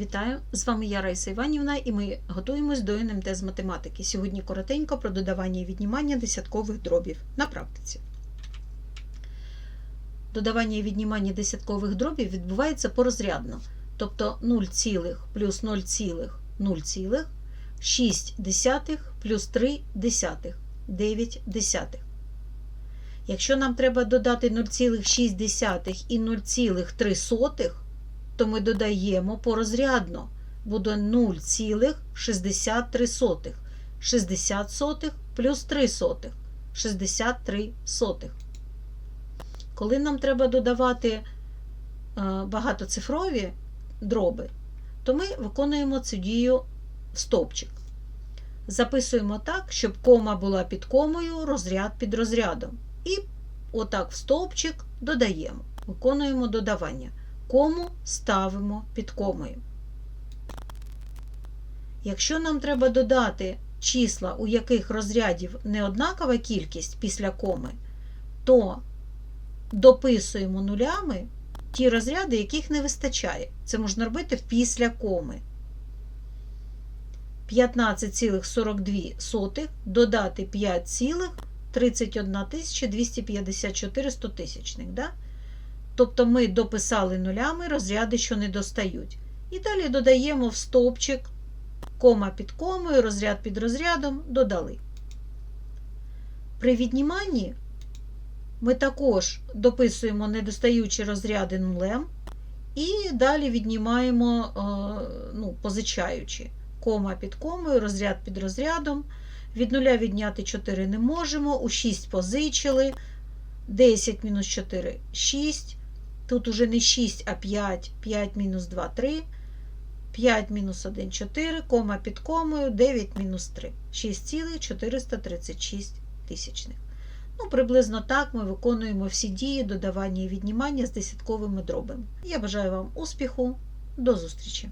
Вітаю! З вами я Раїса Іванівна і ми готуємось до НМТ з математики. Сьогодні коротенько про додавання і віднімання десяткових дробів на практиці. Додавання і віднімання десяткових дробів відбувається порозрядно. Тобто 0, цілих плюс 0, цілих 0, цілих, 6 десятих плюс 3 десятих 9 десятих. Якщо нам треба додати 0,6 і 0,3, то ми додаємо порозрядно. Буде 0,63. 60 сотих плюс 3 сотих. 63 сотих. Коли нам треба додавати е, багатоцифрові дроби, то ми виконуємо цю дію в стовпчик. Записуємо так, щоб кома була під комою, розряд під розрядом. І отак в стовпчик додаємо. Виконуємо додавання. Кому ставимо під комою. Якщо нам треба додати числа, у яких розрядів неоднакова кількість після коми, то дописуємо нулями ті розряди, яких не вистачає. Це можна робити після коми. 15,42 додати 5,31 254 стотисячних. Да? Тобто ми дописали нулями розряди, що не достають. І далі додаємо в стовпчик кома під комою, розряд під розрядом додали. При відніманні ми також дописуємо недостаючі розряди нулем і далі віднімаємо ну, позичаючи кома під комою, розряд під розрядом. Від нуля відняти 4 не можемо, у 6 позичили. 10 мінус 4 6. Тут уже не 6, а 5, 5 мінус 2 3. 5 мінус 1 4, кома під комою 9 мінус 3. 6,436 тисячних. Ну, приблизно так ми виконуємо всі дії додавання і віднімання з десятковими дробами. Я бажаю вам успіху. До зустрічі!